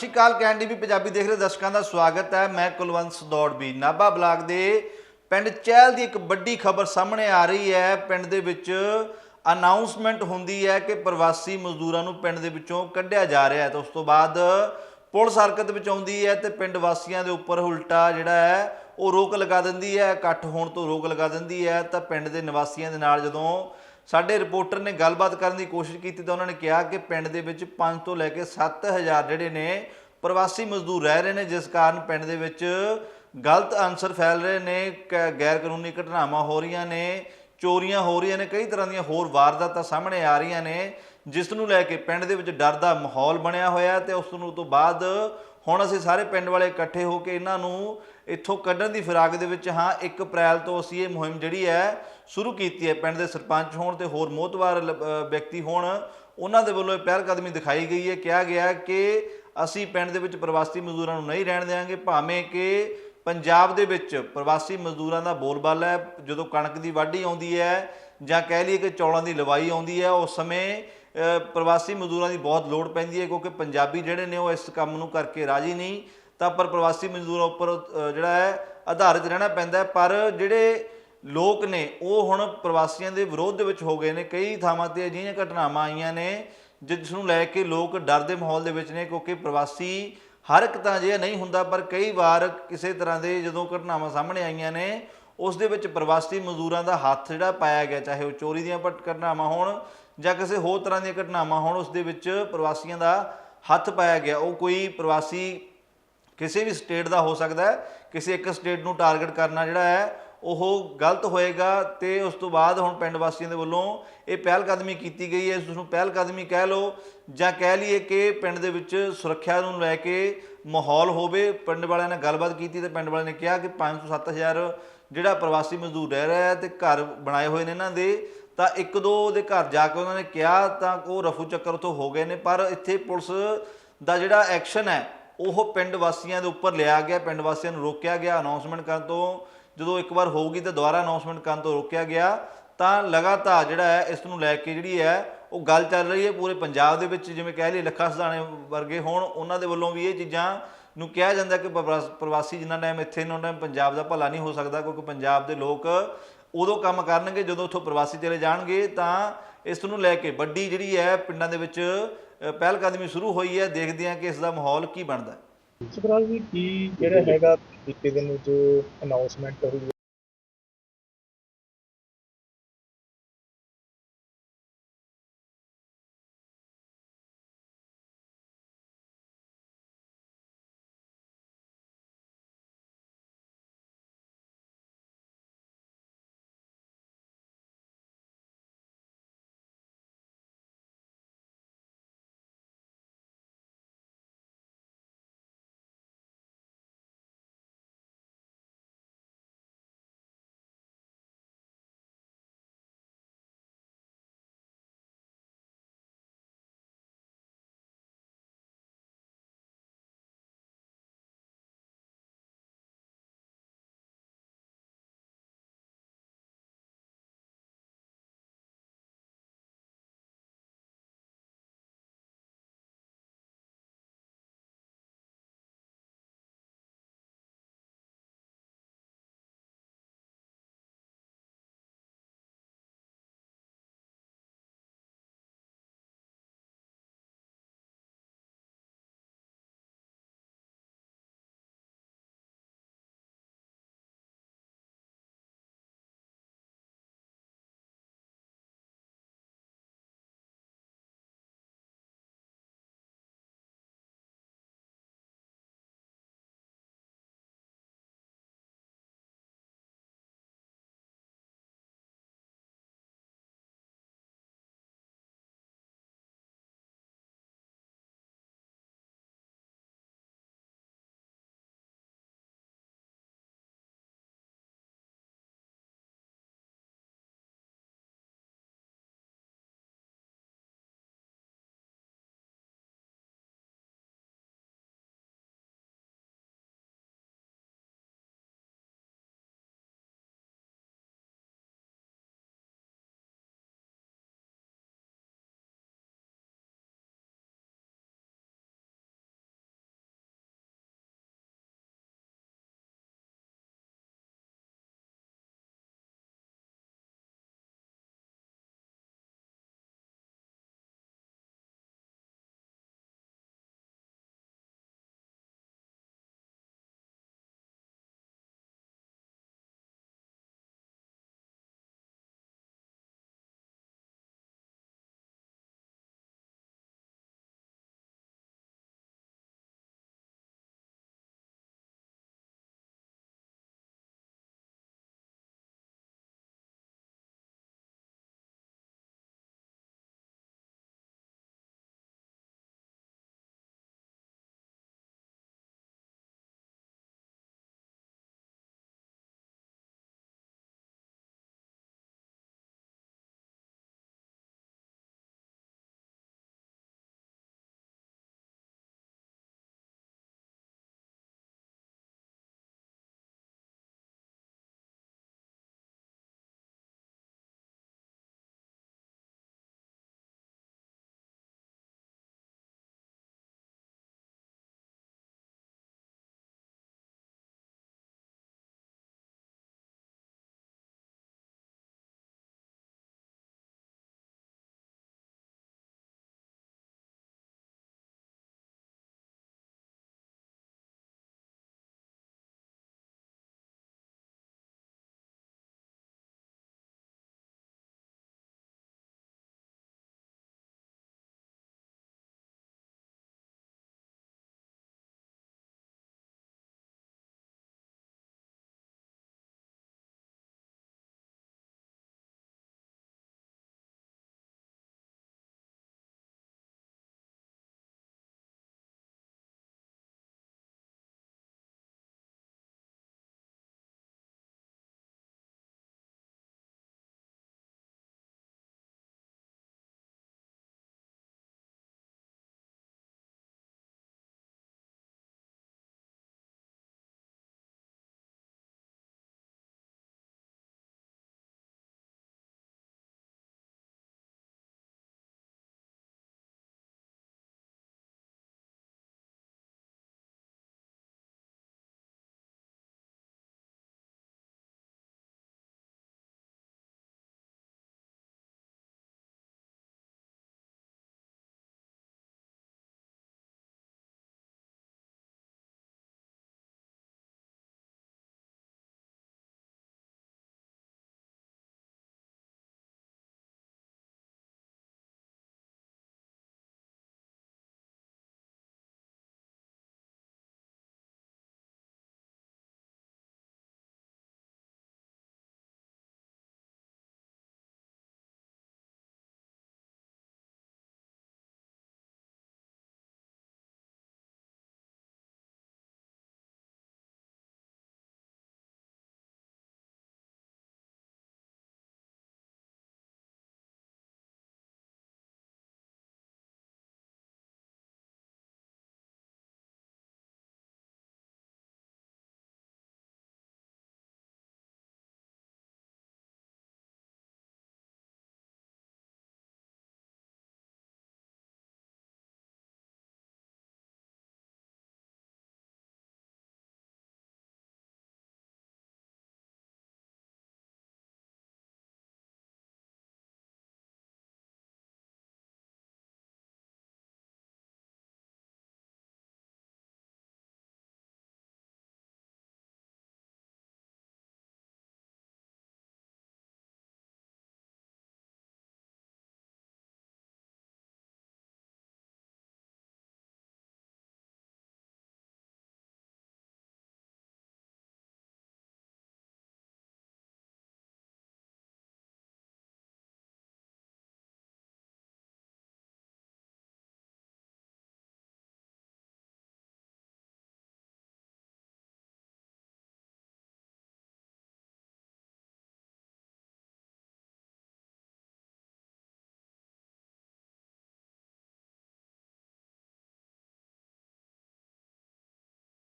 ਸ਼੍ਰੀ ਅਕਾਲ candy ਵੀ ਪੰਜਾਬੀ ਦੇਖ ਰਹੇ ਦਰਸ਼ਕਾਂ ਦਾ ਸਵਾਗਤ ਹੈ। ਮੈਂ ਕੁਲਵੰਤ ਸਦੌੜਵੀ ਨਾਭਾ ਬਲਾਕ ਦੇ ਪਿੰਡ ਚਹਿਲ ਦੀ ਇੱਕ ਵੱਡੀ ਖਬਰ ਸਾਹਮਣੇ ਆ ਰਹੀ ਹੈ। ਪਿੰਡ ਦੇ ਵਿੱਚ ਅਨਾਉਂਸਮੈਂਟ ਹੁੰਦੀ ਹੈ ਕਿ ਪ੍ਰਵਾਸੀ ਮਜ਼ਦੂਰਾਂ ਨੂੰ ਪਿੰਡ ਦੇ ਵਿੱਚੋਂ ਕੱਢਿਆ ਜਾ ਰਿਹਾ ਹੈ। ਤੇ ਉਸ ਤੋਂ ਬਾਅਦ ਪੁਲਿਸ ਹਰਕਤ ਵਿੱਚ ਆਉਂਦੀ ਹੈ ਤੇ ਪਿੰਡ ਵਾਸੀਆਂ ਦੇ ਉੱਪਰ ਉਲਟਾ ਜਿਹੜਾ ਹੈ, ਉਹ ਰੋਕ ਲਗਾ ਦਿੰਦੀ ਹੈ। ਇਕੱਠ ਹੋਣ ਤੋਂ ਰੋਕ ਲਗਾ ਦਿੰਦੀ ਹੈ। ਤਾਂ ਪਿੰਡ ਦੇ ਨਿਵਾਸੀਆਂ ਦੇ ਨਾਲ ਜਦੋਂ ਸਾਡੇ ਰਿਪੋਰਟਰ ਨੇ ਗੱਲਬਾਤ ਕਰਨ ਦੀ ਕੋਸ਼ਿਸ਼ ਕੀਤੀ ਤਾਂ ਉਹਨਾਂ ਨੇ ਕਿਹਾ ਕਿ ਪਿੰਡ ਦੇ ਵਿੱਚ 5 ਤੋਂ ਲੈ ਕੇ 7000 ਜਿਹੜੇ ਨੇ ਪ੍ਰਵਾਸੀ ਮਜ਼ਦੂਰ ਰਹਿ ਰਹੇ ਨੇ, ਜਿਸ ਕਾਰਨ ਪਿੰਡ ਦੇ ਵਿੱਚ ਗਲਤ ਅਨਸਰ ਫੈਲ ਰਹੇ ਨੇ, ਕ- ਗੈਰ ਕਾਨੂੰਨੀ ਘਟਨਾਵਾਂ ਹੋ ਰਹੀਆਂ ਨੇ, ਚੋਰੀਆਂ ਹੋ ਰਹੀਆਂ ਨੇ, ਕਈ ਤਰ੍ਹਾਂ ਦੀਆਂ ਹੋਰ ਵਾਰਦਾਤਾਂ ਸਾਹਮਣੇ ਆ ਰਹੀਆਂ ਨੇ, ਜਿਸ ਨੂੰ ਲੈ ਕੇ ਪਿੰਡ ਦੇ ਵਿੱਚ ਡਰ ਦਾ ਮਾਹੌਲ ਬਣਿਆ ਹੋਇਆ ਤੇ ਉਸ ਨੂੰ ਤੋਂ ਬਾਅਦ ਹੁਣ ਅਸੀਂ ਸਾਰੇ ਪਿੰਡ ਵਾਲੇ ਇਕੱਠੇ ਹੋ ਕੇ ਇਹਨਾਂ ਨੂੰ ਇੱਥੋਂ ਕੱਢਣ ਦੀ ਫਿਰਾਕ ਦੇ ਵਿੱਚ ਹਾਂ। 1 ਅਪ੍ਰੈਲ ਤੋਂ ਅਸੀਂ ਇਹ ਮੁਹਿੰਮ ਜਿਹੜੀ ਹੈ ਸ਼ੁਰੂ ਕੀਤੀ ਹੈ। ਪਿੰਡ ਦੇ ਸਰਪੰਚ ਹੋਣ ਤੇ ਹੋਰ ਮੋਹਤਵਾਰ ਲ- ਵਿਅਕਤੀ ਹੋਣ, ਉਹਨਾਂ ਦੇ ਵੱਲੋਂ ਇਹ ਪਹਿਲ ਕਦਮੀ ਦਿਖਾਈ ਗਈ ਹੈ। ਕਿਹਾ ਗਿਆ ਕਿ ਅਸੀਂ ਪਿੰਡ ਦੇ ਵਿੱਚ ਪ੍ਰਵਾਸੀ ਮਜ਼ਦੂਰਾਂ ਨੂੰ ਨਹੀਂ ਰਹਿਣ ਦੇਵਾਂਗੇ ਭਾਵੇਂ ਕਿ ਪੰਜਾਬ ਦੇ ਵਿੱਚ ਪ੍ਰਵਾਸੀ ਮਜ਼ਦੂਰਾਂ ਦਾ ਬੋਲਬਾਲਾ ਹੈ, ਜਦੋਂ ਕਣਕ ਦੀ ਵਾਢੀ ਆਉਂਦੀ ਹੈ ਜਾਂ ਕਹਿ ਲਈਏ ਕਿ ਚੌਲਾਂ ਦੀ ਲਵਾਈ ਆਉਂਦੀ ਹੈ, ਉਸ ਸਮੇਂ ਪ੍ਰਵਾਸੀ ਮਜ਼ਦੂਰਾਂ ਦੀ ਬਹੁਤ ਲੋੜ ਪੈਂਦੀ ਹੈ, ਕਿਉਂਕਿ ਪੰਜਾਬੀ ਜਿਹੜੇ ਨੇ ਉਹ ਇਸ ਕੰਮ ਨੂੰ ਕਰਕੇ ਰਾਜੀ ਨਹੀਂ। ਤਾਂ ਪਰ ਪ੍ਰਵਾਸੀ ਮਜ਼ਦੂਰਾਂ ਉੱਪਰ ਜਿਹੜਾ ਹੈ, ਆਧਾਰਿਤ ਰਹਿਣਾ ਪੈਂਦਾ ਪਰ ਜਿਹੜੇ ਲੋਕ ਨੇ, ਉਹ ਹੁਣ ਪ੍ਰਵਾਸੀਆਂ ਦੇ ਵਿਰੋਧ ਦੇ ਵਿੱਚ ਹੋ ਗਏ ਨੇ। ਕਈ ਥਾਵਾਂ ਤੇ ਅਜਿਹੀਆਂ ਘਟਨਾਵਾਂ ਆਈਆਂ ਨੇ, ਜਿਸ ਨੂੰ ਲੈ ਕੇ ਲੋਕ ਡਰ ਦੇ ਮਾਹੌਲ ਦੇ ਵਿੱਚ ਨੇ, ਕਿਉਂਕਿ ਪ੍ਰਵਾਸੀ ਹਰ ਇੱਕ ਤਾਂ ਅਜਿਹਾ ਨਹੀਂ ਹੁੰਦਾ, ਪਰ ਕਈ ਵਾਰ ਕਿਸੇ ਤਰ੍ਹਾਂ ਦੇ ਜਦੋਂ ਘਟਨਾਵਾਂ ਸਾਹਮਣੇ ਆਈਆਂ ਨੇ, ਉਸ ਦੇ ਵਿੱਚ ਪ੍ਰਵਾਸੀ ਮਜ਼ਦੂਰਾਂ ਦਾ ਹੱਥ ਜਿਹੜਾ ਪਾਇਆ ਗਿਆ, ਚਾਹੇ ਉਹ ਚੋਰੀ ਦੀਆਂ ਘਟ- ਘਟਨਾਵਾਂ ਹੋਣ ਜਾਂ ਕਿਸੇ ਹੋਰ ਤਰ੍ਹਾਂ ਦੀਆਂ ਘਟਨਾਵਾਂ ਹੋਣ, ਉਸ ਦੇ ਵਿੱਚ ਪ੍ਰਵਾਸੀਆਂ ਦਾ ਹੱਥ ਪਾਇਆ ਗਿਆ। ਉਹ ਕੋਈ ਪ੍ਰਵਾਸੀ ਕਿਸੇ ਵੀ ਸਟੇਟ ਦਾ ਹੋ ਸਕਦਾ ਹੈ, ਕਿਸੇ ਇੱਕ ਸਟੇਟ ਨੂੰ ਟਾਰਗੇਟ ਕਰਨਾ ਜਿਹੜਾ ਹੈ ਉਹ ਗਲਤ ਹੋਏਗਾ ਤੇ ਉਸ ਤੋਂ ਬਾਅਦ ਹੁਣ ਪਿੰਡ ਵਾਸੀਆਂ ਦੇ ਵੱਲੋਂ ਇਹ ਪਹਿਲ ਕਦਮੀ ਕੀਤੀ ਗਈ ਹੈ। ਇਸ ਨੂੰ ਪਹਿਲ ਕਦਮੀ ਕਹਿ ਲਓ ਜਾਂ ਕਹਿ ਲਈਏ ਕਿ ਪਿੰਡ ਦੇ ਵਿੱਚ ਸੁਰੱਖਿਆ ਨੂੰ ਲੈ ਕੇ ਮਾਹੌਲ ਹੋਵੇ। ਪਿੰਡ ਵਾਲਿਆਂ ਨਾਲ ਗੱਲਬਾਤ ਕੀਤੀ ਤੇ ਪਿੰਡ ਵਾਲਿਆਂ ਨੇ ਕਿਹਾ ਕਿ 5 ਤੋਂ 7000 ਜਿਹੜਾ ਪ੍ਰਵਾਸੀ ਮਜ਼ਦੂਰ ਰਹਿ ਰਿਹਾ ਹੈ ਤੇ ਘਰ ਬਣਾਏ ਹੋਏ ਨੇ ਇਹਨਾਂ ਦੇ, ਤਾਂ ਇੱਕ ਦੋ ਦੇ ਘਰ ਜਾ ਕੇ ਉਹਨਾਂ ਨੇ ਕਿਹਾ ਤਾਂ ਉਹ ਰਫੂ ਚੱਕਰ ਉਥੋਂ ਹੋ ਗਏ ਨੇ। ਪਰ ਇੱਥੇ ਪੁਲਿਸ ਦਾ ਜਿਹੜਾ ਐਕਸ਼ਨ ਹੈ, ਉਹ ਪਿੰਡ ਵਾਸੀਆਂ ਦੇ ਉੱਪਰ ਲਿਆ ਗਿਆ, ਪਿੰਡ ਵਾਸੀਆਂ ਨੂੰ ਰੋਕਿਆ ਗਿਆ। ਅਨਾਉਂਸਮੈਂਟ ਕਰਨ ਤੋਂ ਜਦੋਂ ਇੱਕ ਵਾਰ ਹੋਊਗੀ ਤਾਂ ਦੁਬਾਰਾ ਅਨਾਉਂਸਮੈਂਟ ਕਰਨ ਤੋਂ ਰੋਕਿਆ ਗਿਆ ਤਾਂ ਲਗਾਤਾਰ ਜਿਹੜਾ ਹੈ ਇਸ ਨੂੰ ਲੈ ਕੇ ਜਿਹੜੀ ਹੈ ਉਹ ਗੱਲ ਚੱਲ ਰਹੀ ਹੈ ਪੂਰੇ ਪੰਜਾਬ ਦੇ ਵਿੱਚ ਜਿਵੇਂ ਕਹਿ ਲਈ ਲੱਖਾ ਸਦਾਣੇ ਵਰਗੇ ਹੋਣ ਉਹਨਾਂ ਦੇ ਵੱਲੋਂ ਵੀ ਇਹ ਚੀਜ਼ਾਂ ਨੂੰ ਕਿਹਾ ਜਾਂਦਾ ਕਿ ਪ੍ਰਵਾਸੀ ਜਿਨ੍ਹਾਂ ਟਾਈਮ ਇੱਥੇ ਨੇ ਉਹਨਾਂ ਟਾਈਮ ਪੰਜਾਬ ਦਾ ਭਲਾ ਨਹੀਂ ਹੋ ਸਕਦਾ ਕਿਉਂਕਿ ਪੰਜਾਬ ਦੇ ਲੋਕ ਉਦੋਂ ਕੰਮ ਕਰਨਗੇ ਜਦੋਂ ਉੱਥੋਂ ਪ੍ਰਵਾਸੀ ਚਲੇ ਜਾਣਗੇ ਤਾਂ ਇਸ ਨੂੰ ਲੈ ਕੇ ਵੱਡੀ ਜਿਹੜੀ ਹੈ ਪਿੰਡਾਂ ਦੇ ਵਿੱਚ ਅ, ਪਹਿਲ ਕਦਮੀ ਸ਼ੁਰੂ ਹੋਈ ਹੈ ਦੇਖਦੇ ਹਾਂ ਕਿ ਇਸ ਦਾ ਮਾਹੌਲ ਕੀ ਬਣਦਾ ਹੈ। ਸੁਖਰਾਜ ਜੀ ਕੀ ਜਿਹੜਾ ਹੈਗਾ ਬੀਤੇ ਦਿਨ ਜੋ ਅਨਾਉਂਸਮੈਂਟ ਹੋਈ